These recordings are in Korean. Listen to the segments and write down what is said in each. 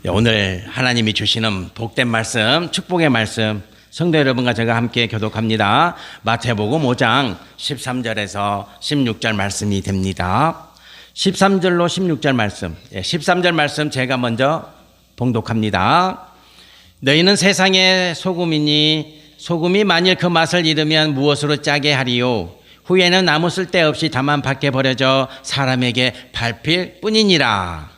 네, 오늘 하나님이 주시는 복된 말씀, 축복의 말씀, 성도 여러분과 제가 함께 교독합니다. 마태복음 5장 13절에서 16절 말씀이 됩니다. 13절로 16절 말씀, 예, 13절 말씀 제가 먼저 봉독합니다. 너희는 세상의 소금이니 소금이 만일 그 맛을 잃으면 무엇으로 짜게 하리요? 후에는 아무 쓸데없이 다만 밖에 버려져 사람에게 밟힐 뿐이니라.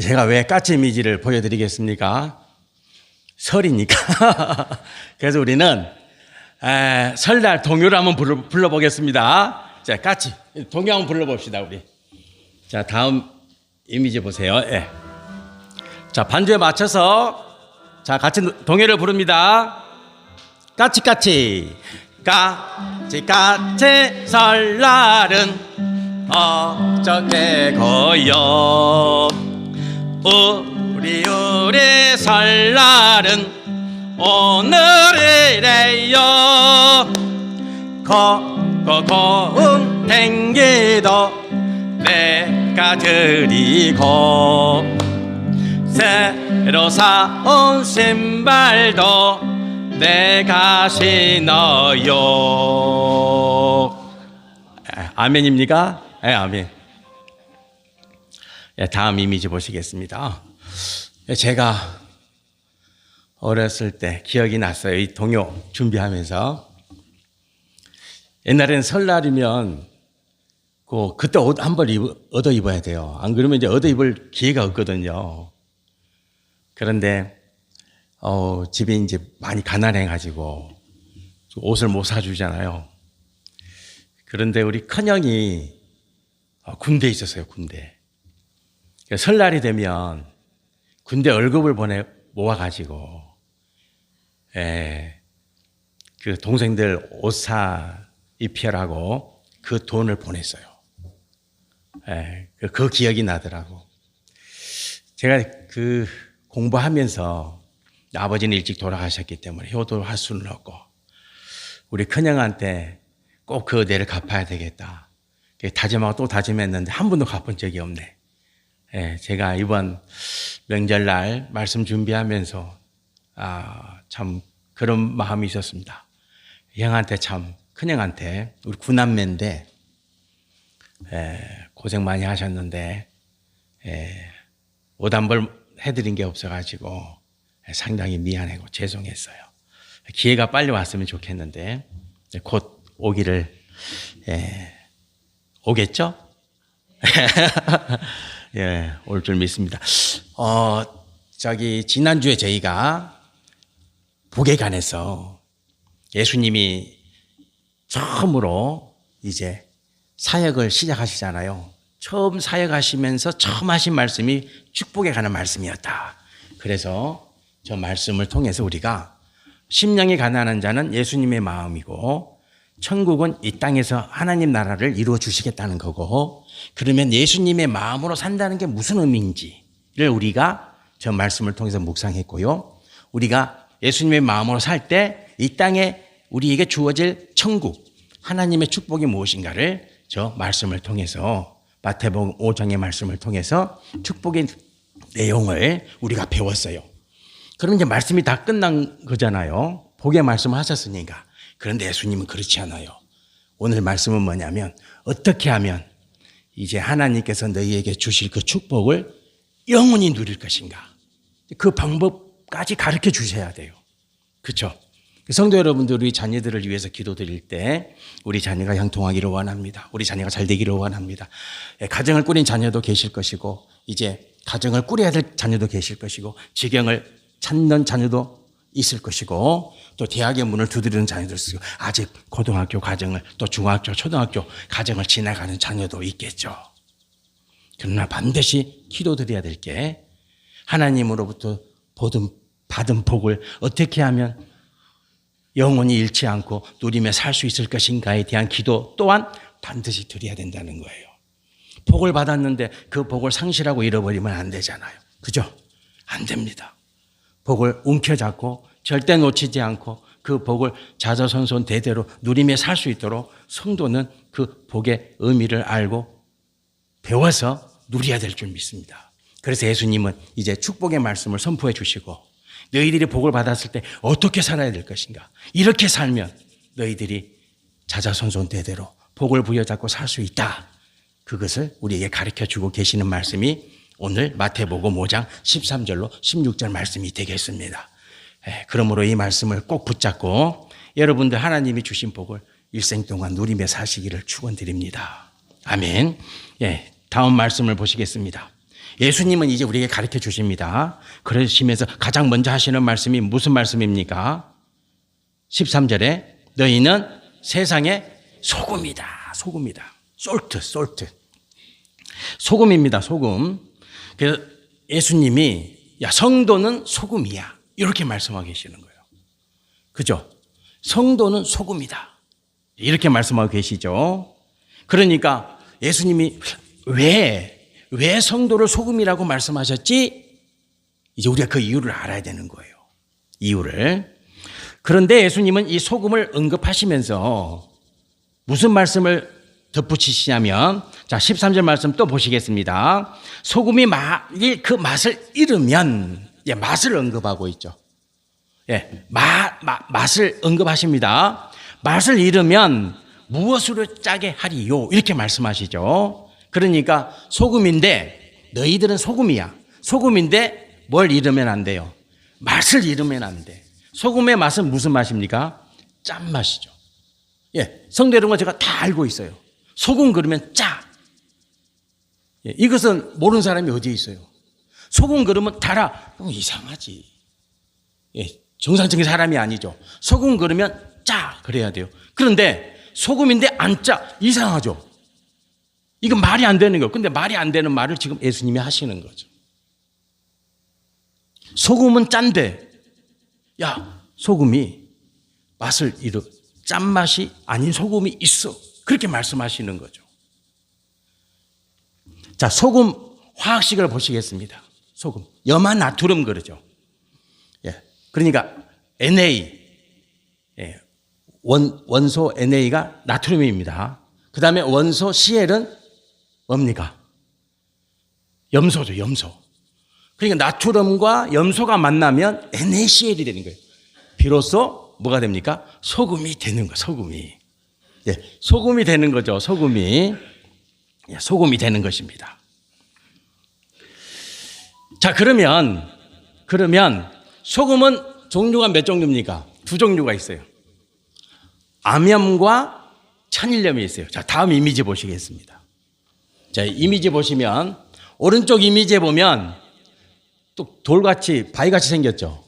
제가 왜 까치 이미지를 보여드리겠습니까? 설이니까. 그래서 우리는 에, 설날 동요를 한번 불러, 불러 보겠습니다. 자, 까치 동요 한번 불러봅시다 우리. 자, 다음 이미지 보세요. 예. 자, 반주에 맞춰서 자 같이 동요를 부릅니다. 까치까치 까치 까치 설날은 어쩌게고요 우리 우리 설날은 오늘이래요. 고고고운 댕기도 내가 드리고 새로 사온 신발도 내가 신어요. 아, 아멘입니까? 네, 아멘. 예, 다음 이미지 보시겠습니다. 예, 제가 어렸을 때 기억이 났어요. 이 동요 준비하면서. 옛날에는 설날이면 그 그때 옷 한 벌 얻어 입어야 돼요. 안 그러면 이제 얻어 입을 기회가 없거든요. 그런데 어, 집에 이제 많이 가난해 가지고 옷을 못 사주잖아요. 그런데 우리 큰형이 어, 군대에 있었어요. 군대. 설날이 되면 군대 월급을 보내 모아가지고, 예, 그 동생들 옷 사 입혀라고 그 돈을 보냈어요. 예, 그, 그 기억이 나더라고. 제가 그 공부하면서 아버지는 일찍 돌아가셨기 때문에 효도를 할 수는 없고, 우리 큰형한테 꼭 그 은혜를 갚아야 되겠다. 다짐하고 또 다짐했는데 한 번도 갚은 적이 없네. 예, 제가 이번 명절날 말씀 준비하면서 아, 참 그런 마음이 있었습니다. 형한테 참 큰형한테 우리 구남매인데 예, 고생 많이 하셨는데 예, 오단벌 해드린 게 없어가지고 상당히 미안하고 죄송했어요. 기회가 빨리 왔으면 좋겠는데 곧 오기를 예, 오겠죠? 예, 올 줄 믿습니다. 어, 저기, 지난주에 저희가 복에 관해서 예수님이 처음으로 이제 사역을 시작하시잖아요. 처음 사역하시면서 처음 하신 말씀이 축복에 관한 말씀이었다. 그래서 저 말씀을 통해서 우리가 심령이 가난한 자는 예수님의 마음이고 천국은 이 땅에서 하나님 나라를 이루어 주시겠다는 거고 그러면 예수님의 마음으로 산다는 게 무슨 의미인지를 우리가 저 말씀을 통해서 묵상했고요. 우리가 예수님의 마음으로 살 때 이 땅에 우리에게 주어질 천국, 하나님의 축복이 무엇인가를 저 말씀을 통해서 마태복음 5장의 말씀을 통해서 축복의 내용을 우리가 배웠어요. 그럼 이제 말씀이 다 끝난 거잖아요. 복의 말씀을 하셨으니까. 그런데 예수님은 그렇지 않아요. 오늘 말씀은 뭐냐면 어떻게 하면 이제 하나님께서 너희에게 주실 그 축복을 영원히 누릴 것인가. 그 방법까지 가르쳐 주셔야 돼요. 그렇죠? 성도 여러분들 우리 자녀들을 위해서 기도드릴 때 우리 자녀가 형통하기를 원합니다. 우리 자녀가 잘 되기를 원합니다. 예, 가정을 꾸린 자녀도 계실 것이고 이제 가정을 꾸려야 될 자녀도 계실 것이고 지경을 찾는 자녀도 있을 것이고 또 대학의 문을 두드리는 자녀도 있고 아직 고등학교 과정을 또 중학교 초등학교 과정을 지나가는 자녀도 있겠죠. 그러나 반드시 기도드려야 될 게 하나님으로부터 받은, 받은 복을 어떻게 하면 영원히 잃지 않고 누리며 살수 있을 것인가에 대한 기도 또한 반드시 드려야 된다는 거예요. 복을 받았는데 그 복을 상실하고 잃어버리면 안 되잖아요. 그죠? 안 됩니다. 복을 움켜잡고 절대 놓치지 않고 그 복을 자자손손 대대로 누리며 살수 있도록 성도는 그 복의 의미를 알고 배워서 누려야 될 줄 믿습니다. 그래서 예수님은 이제 축복의 말씀을 선포해 주시고 너희들이 복을 받았을 때 어떻게 살아야 될 것인가? 이렇게 살면 너희들이 자자손손 대대로 복을 부여잡고 살 수 있다. 그것을 우리에게 가르쳐 주고 계시는 말씀이 오늘 마태복음 5장 13절로 16절 말씀이 되겠습니다. 예, 그러므로 이 말씀을 꼭 붙잡고 여러분들 하나님이 주신 복을 일생 동안 누리며 사시기를 축원드립니다. 아멘. 예, 다음 말씀을 보시겠습니다. 예수님은 이제 우리에게 가르쳐 주십니다. 그러시면서 가장 먼저 하시는 말씀이 무슨 말씀입니까? 13절에 너희는 세상의 소금이다. 소금이다. 솔트, 솔트. 소금입니다. 소금. 그래서 예수님이 야 성도는 소금이야. 이렇게 말씀하고 계시는 거예요. 그죠? 성도는 소금이다. 이렇게 말씀하고 계시죠. 그러니까 예수님이 왜, 왜 성도를 소금이라고 말씀하셨지? 이제 우리가 그 이유를 알아야 되는 거예요. 이유를. 그런데 예수님은 이 소금을 언급하시면서 무슨 말씀을 덧붙이시냐면, 자, 13절 말씀 또 보시겠습니다. 소금이 만일 그 맛을 잃으면, 예, 맛을 언급하고 있죠. 예, 맛, 맛, 맛을 언급하십니다. 맛을 잃으면 무엇으로 짜게 하리요? 이렇게 말씀하시죠. 그러니까 소금인데 너희들은 소금이야. 소금인데 뭘 잃으면 안 돼요? 맛을 잃으면 안 돼. 소금의 맛은 무슨 맛입니까? 짠맛이죠. 예, 성도 여러분과 제가 다 알고 있어요. 소금 그러면 짜. 예, 이것은 모르는 사람이 어디에 있어요? 소금 그러면 달아. 그럼 이상하지. 예, 정상적인 사람이 아니죠. 소금 그러면 짜. 그래야 돼요. 그런데 소금인데 안 짜. 이상하죠. 이건 말이 안 되는 거예요. 근데 말이 안 되는 말을 지금 예수님이 하시는 거죠. 소금은 짠데, 야, 소금이 맛을 잃어, 짠맛이 아닌 소금이 있어. 그렇게 말씀하시는 거죠. 자, 소금 화학식을 보시겠습니다. 소금. 염화 나트륨 그러죠. 예. 그러니까 Na, 예. 원, 원소 NA가 나트륨입니다. 그 다음에 원소 CL은 뭡니까? 염소죠, 염소. 그러니까 나트륨과 염소가 만나면 NaCl이 되는 거예요. 비로소 뭐가 됩니까? 소금이 되는 거, 소금이. 예, 소금이 되는 거죠, 소금이. 예, 소금이 되는 것입니다. 자, 그러면, 그러면 소금은 종류가 몇 종류입니까? 두 종류가 있어요. 암염과 천일염이 있어요. 자, 다음 이미지 보시겠습니다. 자, 이미지 보시면, 오른쪽 이미지에 보면, 또 돌같이, 바위같이 생겼죠?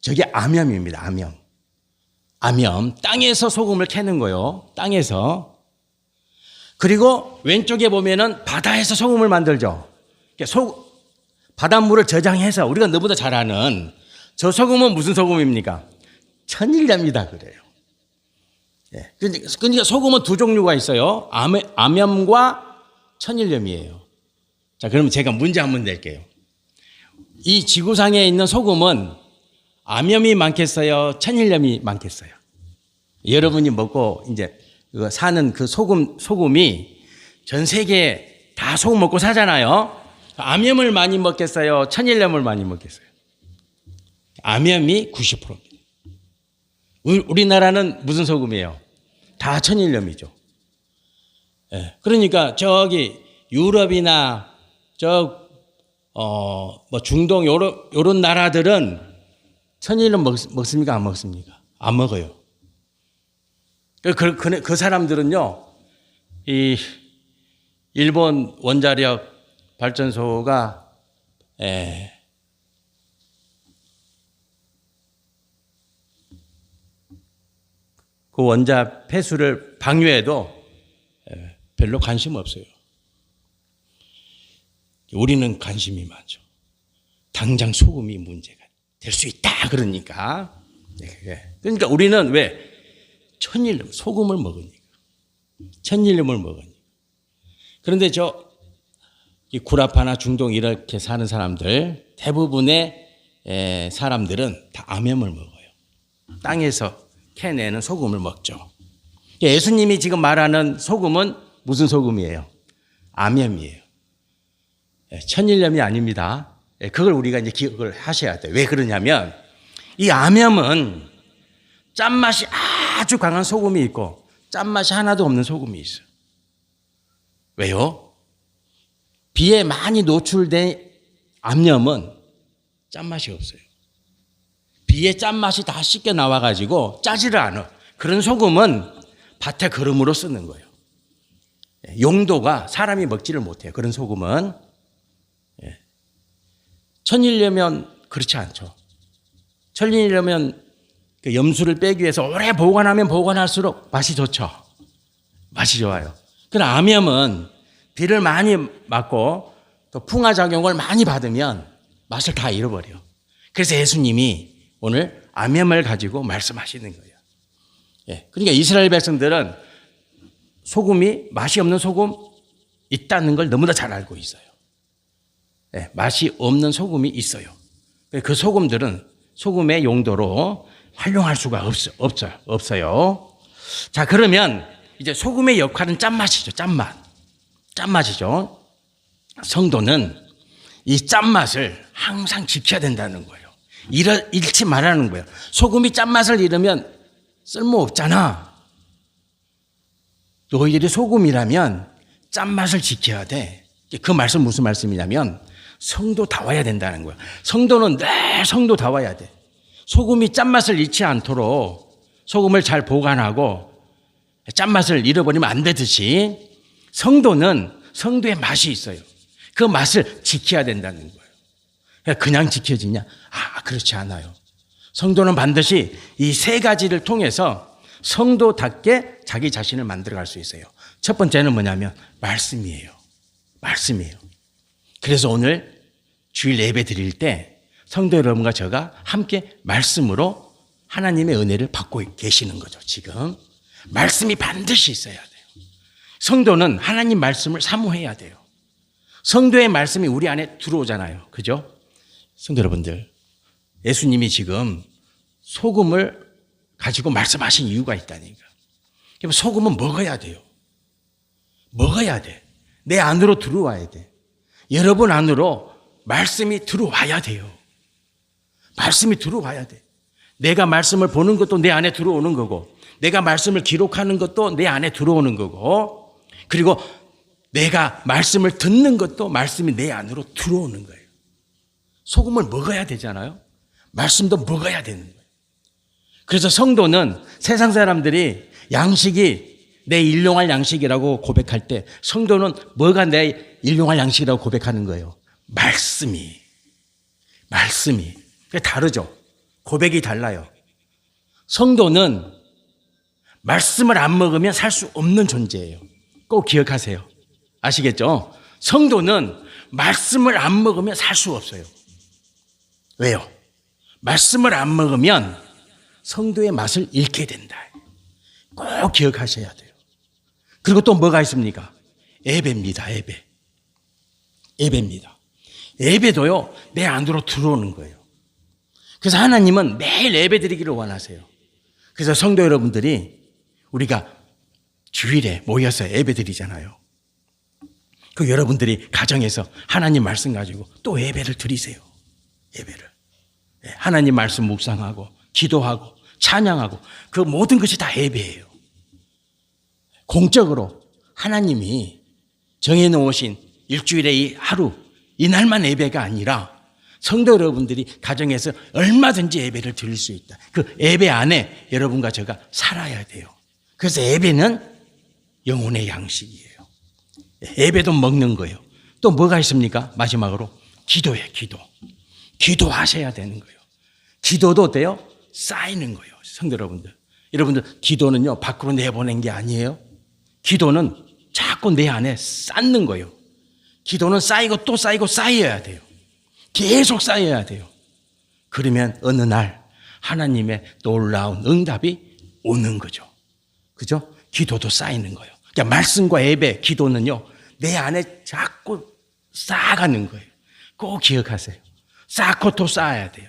저게 암염입니다, 암염. 암염. 땅에서 소금을 캐는 거요. 땅에서. 그리고 왼쪽에 보면은 바다에서 소금을 만들죠. 소, 바닷물을 저장해서 우리가 너보다 잘 아는 저 소금은 무슨 소금입니까? 천일염이다 그래요. 예. 그러니까 소금은 두 종류가 있어요. 암, 암염과 천일염이에요. 자, 그러면 제가 문제 한 번 낼게요. 이 지구상에 있는 소금은 암염이 많겠어요? 천일염이 많겠어요? 여러분이 먹고 이제 사는 그 소금, 소금이 전 세계에 다 소금 먹고 사잖아요. 암염을 많이 먹겠어요? 천일염을 많이 먹겠어요? 암염이 90%입니다. 우리나라는 무슨 소금이에요? 다 천일염이죠. 예. 그러니까 저기 유럽이나 저, 어, 뭐 중동 요런, 요런 나라들은 천일염 먹, 먹습니까? 안 먹습니까? 안 먹어요. 그, 그, 그, 그 사람들은요, 이 일본 원자력 발전소가 에, 그 원자 폐수를 방류해도 별로 관심 없어요. 우리는 관심이 많죠. 당장 소금이 문제가 될 수 있다. 그러니까. 네. 그러니까 우리는 왜 천일염 소금을 먹으니까 천일염을 먹으니까. 그런데 저이 구라파나 중동 이렇게 사는 사람들 대부분의 에, 사람들은 다 암염을 먹어요. 땅에서 캐내는 소금을 먹죠. 예수님이 지금 말하는 소금은 무슨 소금이에요? 암염이에요. 예, 천일염이 아닙니다. 예, 그걸 우리가 이제 기억을 하셔야 돼요. 왜 그러냐면 이 암염은 짠맛이 아주 강한 소금이 있고 짠맛이 하나도 없는 소금이 있어요. 왜요? 비에 많이 노출된 암염은 짠맛이 없어요. 비에 짠맛이 다 씻겨 나와가지고 짜지를 않아. 그런 소금은 밭에 거름으로 쓰는 거예요. 예, 용도가 사람이 먹지를 못해요. 그런 소금은. 예. 천일려면 그렇지 않죠. 천일려면 그 염수를 빼기 위해서 오래 보관하면 보관할수록 맛이 좋죠. 맛이 좋아요. 그러나 암염은 비를 많이 맞고 또 풍화작용을 많이 받으면 맛을 다 잃어버려. 그래서 예수님이 오늘 암염을 가지고 말씀하시는 거예요. 예. 그러니까 이스라엘 백성들은 소금이 맛이 없는 소금 있다는 걸 너무나 잘 알고 있어요. 예. 맛이 없는 소금이 있어요. 그 소금들은 소금의 용도로 활용할 수가 없, 없어요. 없어요. 자, 그러면 이제 소금의 역할은 짠맛이죠. 짠맛. 짠맛이죠. 성도는 이 짠맛을 항상 지켜야 된다는 거예요. 잃어, 잃지 말라는 거예요. 소금이 짠맛을 잃으면 쓸모 없잖아. 너희들이 소금이라면 짠맛을 지켜야 돼. 그 말씀 무슨 말씀이냐면 성도 다워야 된다는 거야. 성도는 내 성도 다워야 돼. 소금이 짠맛을 잃지 않도록 소금을 잘 보관하고 짠맛을 잃어버리면 안 되듯이 성도는 성도의 맛이 있어요. 그 맛을 지켜야 된다는 거예요. 그냥 지켜지냐? 아, 그렇지 않아요. 성도는 반드시 이 세 가지를 통해서 성도답게 자기 자신을 만들어 갈 수 있어요. 첫 번째는 뭐냐면 말씀이에요. 말씀이에요. 그래서 오늘 주일 예배 드릴 때 성도 여러분과 저가 함께 말씀으로 하나님의 은혜를 받고 계시는 거죠, 지금. 말씀이 반드시 있어야 돼요. 성도는 하나님 말씀을 사모해야 돼요. 성도의 말씀이 우리 안에 들어오잖아요. 그죠? 성도 여러분들, 예수님이 지금 소금을 가지고 말씀하신 이유가 있다니까. 소금은 먹어야 돼요. 먹어야 돼. 내 안으로 들어와야 돼. 여러분 안으로 말씀이 들어와야 돼요. 말씀이 들어와야 돼. 내가 말씀을 보는 것도 내 안에 들어오는 거고, 내가 말씀을 기록하는 것도 내 안에 들어오는 거고, 그리고 내가 말씀을 듣는 것도 말씀이 내 안으로 들어오는 거예요. 소금을 먹어야 되잖아요. 말씀도 먹어야 되는 거예요. 그래서 성도는 세상 사람들이 양식이 내 일용할 양식이라고 고백할 때 성도는 뭐가 내 일용할 양식이라고 고백하는 거예요? 말씀이. 말씀이. 다르죠. 고백이 달라요. 성도는 말씀을 안 먹으면 살 수 없는 존재예요. 꼭 기억하세요. 아시겠죠? 성도는 말씀을 안 먹으면 살 수 없어요. 왜요? 말씀을 안 먹으면 성도의 맛을 잃게 된다. 꼭 기억하셔야 돼요. 그리고 또 뭐가 있습니까? 예배입니다, 예배. 예배입니다. 예배도요, 내 안으로 들어오는 거예요. 그래서 하나님은 매일 예배 드리기를 원하세요. 그래서 성도 여러분들이 우리가 주일에 모여서 예배 드리잖아요. 그 여러분들이 가정에서 하나님 말씀 가지고 또 예배를 드리세요. 예배를. 예, 하나님 말씀 묵상하고 기도하고 찬양하고 그 모든 것이 다 예배예요. 공적으로 하나님이 정해놓으신 일주일의 이 하루, 이날만 예배가 아니라 성도 여러분들이 가정에서 얼마든지 예배를 드릴 수 있다. 그 예배 안에 여러분과 제가 살아야 돼요. 그래서 예배는 영혼의 양식이에요. 예배도 먹는 거예요. 또 뭐가 있습니까? 마지막으로 기도예요, 기도. 기도하셔야 되는 거예요. 기도도 돼요? 쌓이는 거예요. 성도 여러분들. 여러분들, 기도는요, 밖으로 내보낸 게 아니에요. 기도는 자꾸 내 안에 쌓는 거예요. 기도는 쌓이고 또 쌓이고 쌓여야 돼요. 계속 쌓여야 돼요. 그러면 어느 날 하나님의 놀라운 응답이 오는 거죠. 그죠? 기도도 쌓이는 거예요. 그러니까 말씀과 예배, 기도는요, 내 안에 자꾸 쌓아가는 거예요. 꼭 기억하세요. 쌓고 또 쌓아야 돼요.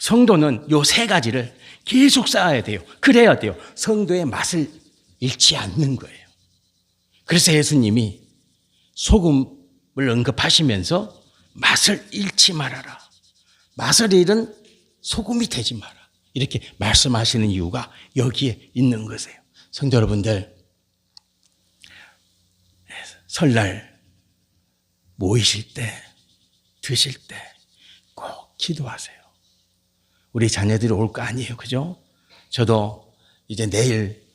성도는 요 세 가지를 계속 쌓아야 돼요. 그래야 돼요. 성도의 맛을 잃지 않는 거예요. 그래서 예수님이 소금을 언급하시면서 맛을 잃지 말아라. 맛을 잃은 소금이 되지 마라. 이렇게 말씀하시는 이유가 여기에 있는 것이에요. 성도 여러분들, 설날 모이실 때, 드실 때 꼭 기도하세요. 우리 자녀들이 올 거 아니에요. 그죠? 저도 이제 내일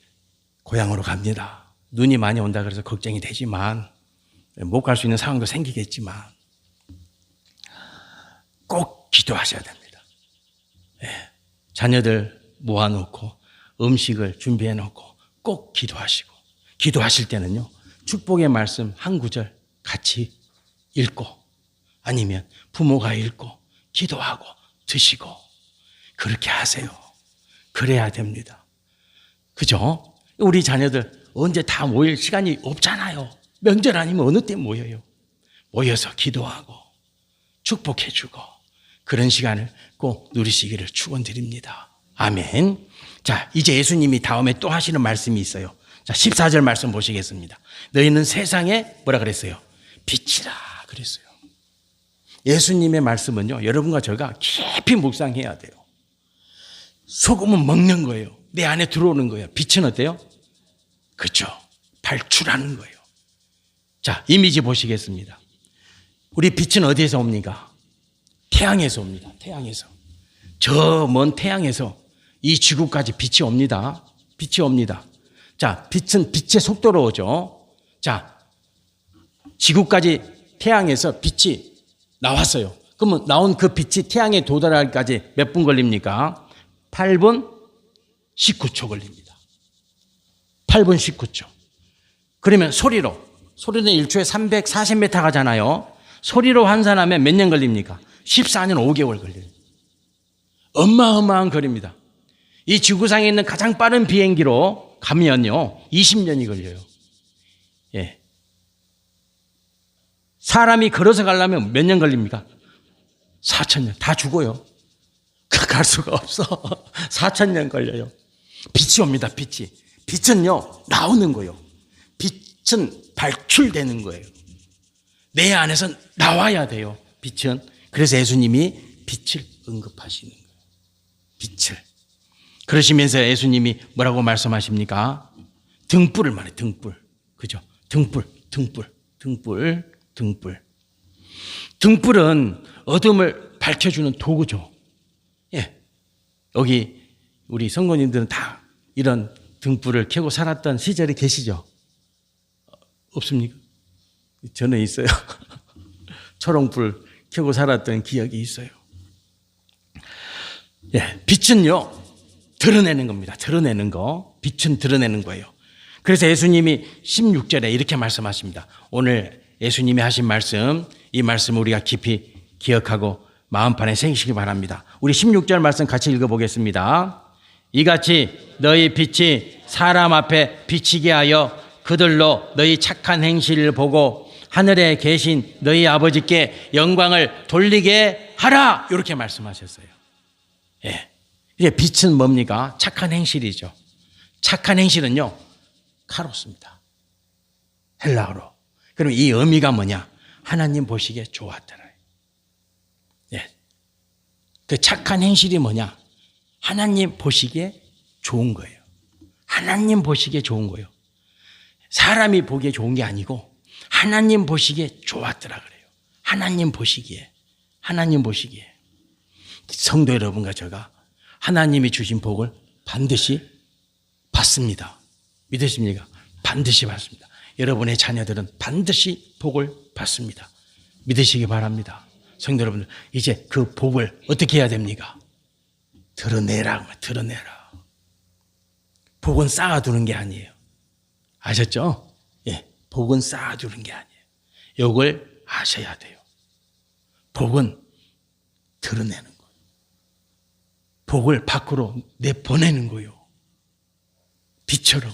고향으로 갑니다. 눈이 많이 온다 그래서 걱정이 되지만, 못 갈 수 있는 상황도 생기겠지만, 꼭 기도하셔야 됩니다. 예. 자녀들 모아놓고 음식을 준비해놓고 꼭 기도하시고, 기도하실 때는요, 축복의 말씀 한 구절 같이 읽고, 아니면 부모가 읽고, 기도하고, 드시고, 그렇게 하세요. 그래야 됩니다. 그죠? 우리 자녀들 언제 다 모일 시간이 없잖아요. 명절 아니면 어느 때 모여요. 모여서 기도하고 축복해주고 그런 시간을 꼭 누리시기를 축원드립니다. 아멘. 자, 이제 예수님이 다음에 또 하시는 말씀이 있어요. 자, 14절 말씀 보시겠습니다. 너희는 세상에 뭐라 그랬어요? 빛이라 그랬어요. 예수님의 말씀은요, 여러분과 저가 깊이 묵상해야 돼요. 소금은 먹는 거예요. 내 안에 들어오는 거예요. 빛은 어때요? 그죠. 발출하는 거예요. 자, 이미지 보시겠습니다. 우리 빛은 어디에서 옵니까? 태양에서 옵니다. 태양에서. 저 먼 태양에서 이 지구까지 빛이 옵니다. 빛이 옵니다. 자, 빛은 빛의 속도로 오죠. 자, 지구까지 태양에서 빛이 나왔어요. 그러면 나온 그 빛이 태양에 도달하기까지 몇 분 걸립니까? 8분 19초 걸립니다. 8분 19초. 그러면 소리로, 소리는 1초에 340m 가잖아요. 소리로 환산하면 몇 년 걸립니까? 14년 5개월 걸려요. 어마어마한 거리입니다. 이 지구상에 있는 가장 빠른 비행기로 가면요, 20년이 걸려요. 예. 사람이 걸어서 가려면 몇 년 걸립니까? 4천년. 다 죽어요. 갈 수가 없어. 4천년 걸려요. 빛이 옵니다, 빛이. 빛은요, 나오는 거예요. 빛은 발출되는 거예요. 내 안에서 나와야 돼요, 빛은. 그래서 예수님이 빛을 언급하시는 거예요. 빛을. 그러시면서 예수님이 뭐라고 말씀하십니까? 등불을 말해, 등불. 그죠? 등불, 등불, 등불, 등불. 등불은 어둠을 밝혀주는 도구죠. 예. 여기 우리 성도님들은 다 이런 등불을 켜고 살았던 시절이 계시죠? 없습니까? 저는 있어요. 초롱불 켜고 살았던 기억이 있어요. 예, 빛은요, 드러내는 겁니다. 드러내는 거. 빛은 드러내는 거예요. 그래서 예수님이 16절에 이렇게 말씀하십니다. 오늘 예수님이 하신 말씀, 이 말씀 우리가 깊이 기억하고 마음판에 새기시기 바랍니다. 우리 16절 말씀 같이 읽어보겠습니다. 이같이 너희 빛이 사람 앞에 비치게 하여 그들로 너희 착한 행실을 보고 하늘에 계신 너희 아버지께 영광을 돌리게 하라! 이렇게 말씀하셨어요. 예. 이제 빛은 뭡니까? 착한 행실이죠. 착한 행실은요, 카로스입니다. 헬라어로. 그럼 이 의미가 뭐냐? 하나님 보시기에 좋았더라. 예. 그 착한 행실이 뭐냐? 하나님 보시기에 좋은 거예요. 하나님 보시기에 좋은 거예요. 사람이 보기에 좋은 게 아니고 하나님 보시기에 좋았더라 그래요. 하나님 보시기에. 하나님 보시기에. 성도 여러분과 제가 하나님이 주신 복을 반드시 받습니다. 믿으십니까? 반드시 받습니다. 여러분의 자녀들은 반드시 복을 받습니다. 믿으시기 바랍니다. 성도 여러분들, 이제 그 복을 어떻게 해야 됩니까? 드러내라, 드러내라. 복은 쌓아두는 게 아니에요. 아셨죠? 예, 복은 쌓아두는 게 아니에요. 이걸 아셔야 돼요. 복은 드러내는 거예요. 복을 밖으로 내보내는 거예요. 빛처럼.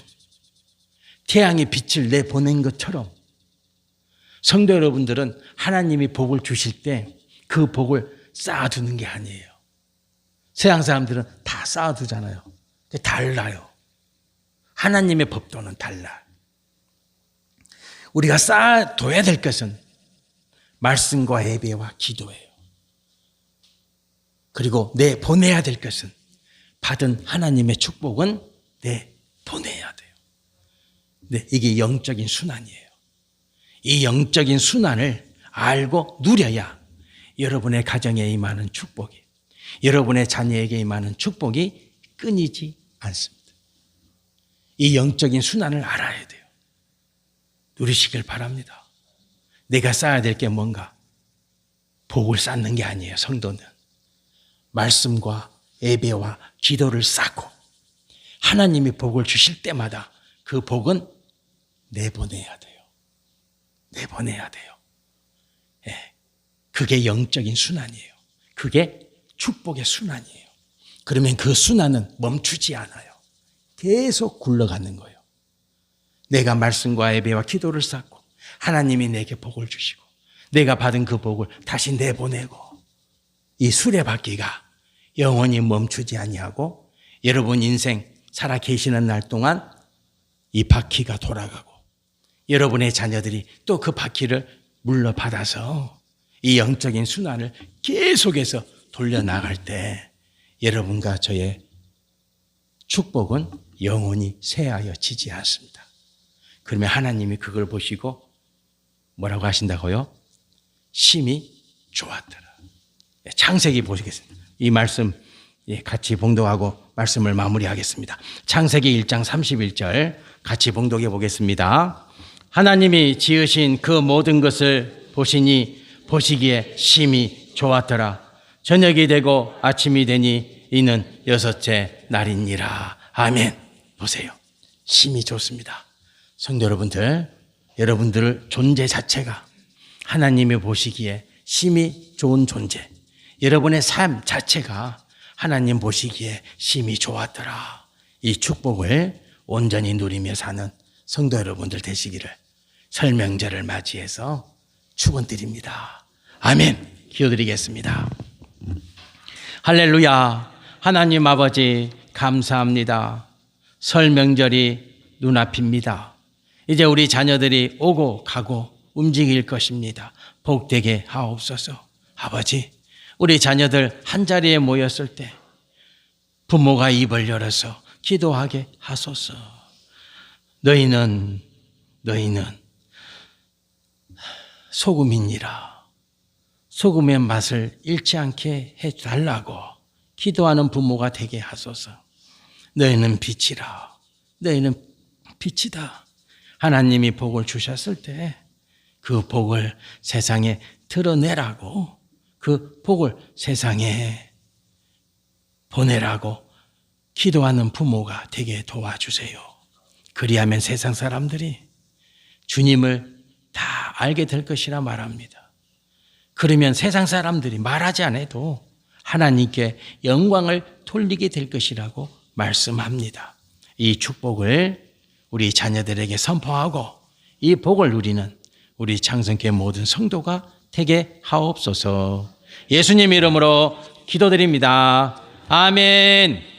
태양의 빛을 내보낸 것처럼. 성도 여러분들은 하나님이 복을 주실 때 그 복을 쌓아두는 게 아니에요. 세상 사람들은 다 쌓아두잖아요. 달라요. 하나님의 법도는 달라. 우리가 쌓아둬야 될 것은 말씀과 예배와 기도예요. 그리고 내 보내야 될 것은 받은 하나님의 축복은 내 보내야 돼요. 네, 이게 영적인 순환이에요. 이 영적인 순환을 알고 누려야 여러분의 가정에 임하는 축복이, 여러분의 자녀에게 임하는 축복이 끊이지 않습니다. 이 영적인 순환을 알아야 돼요. 누리시길 바랍니다. 내가 쌓아야 될 게 뭔가? 복을 쌓는 게 아니에요, 성도는. 말씀과 예배와 기도를 쌓고 하나님이 복을 주실 때마다 그 복은 내보내야 돼요. 내보내야 돼요. 예. 그게 영적인 순환이에요. 그게 축복의 순환이에요. 그러면 그 순환은 멈추지 않아요. 계속 굴러가는 거예요. 내가 말씀과 예배와 기도를 쌓고 하나님이 내게 복을 주시고 내가 받은 그 복을 다시 내보내고 이 수레바퀴가 영원히 멈추지 아니하고 여러분 인생 살아 계시는 날 동안 이 바퀴가 돌아가고 여러분의 자녀들이 또 그 바퀴를 물러받아서 이 영적인 순환을 계속해서 돌려 나갈 때 여러분과 저의 축복은 영원히 쇠하여 지지 않습니다. 그러면 하나님이 그걸 보시고 뭐라고 하신다고요? 심히 좋았더라. 예, 창세기 보시겠습니다. 이 말씀 예, 같이 봉독하고 말씀을 마무리하겠습니다. 창세기 1장 31절 같이 봉독해 보겠습니다. 하나님이 지으신 그 모든 것을 보시니 보시기에 심히 좋았더라. 저녁이 되고 아침이 되니 이는 여섯째 날이니라. 아멘. 보세요. 심히 좋습니다. 성도 여러분들, 여러분들 존재 자체가 하나님이 보시기에 심히 좋은 존재. 여러분의 삶 자체가 하나님 보시기에 심히 좋았더라. 이 축복을 온전히 누리며 사는 성도 여러분들 되시기를 설명절을 맞이해서 축원드립니다. 아멘. 기도드리겠습니다. 할렐루야. 하나님 아버지 감사합니다. 설 명절이 눈앞입니다. 이제 우리 자녀들이 오고 가고 움직일 것입니다. 복되게 하옵소서. 아버지, 우리 자녀들 한 자리에 모였을 때 부모가 입을 열어서 기도하게 하소서. 너희는 너희는 소금이니라. 소금의 맛을 잃지 않게 해 달라고 기도하는 부모가 되게 하소서. 너희는 빛이라. 너희는 빛이다. 하나님이 복을 주셨을 때 그 복을 세상에 드러내라고 그 복을 세상에 보내라고 기도하는 부모가 되게 도와주세요. 그리하면 세상 사람들이 주님을 다 알게 될 것이라 말합니다. 그러면 세상 사람들이 말하지 않아도 하나님께 영광을 돌리게 될 것이라고 말씀합니다. 이 축복을 우리 자녀들에게 선포하고 이 복을 누리는 우리 창성교회 모든 성도가 되게 하옵소서. 예수님 이름으로 기도드립니다. 아멘.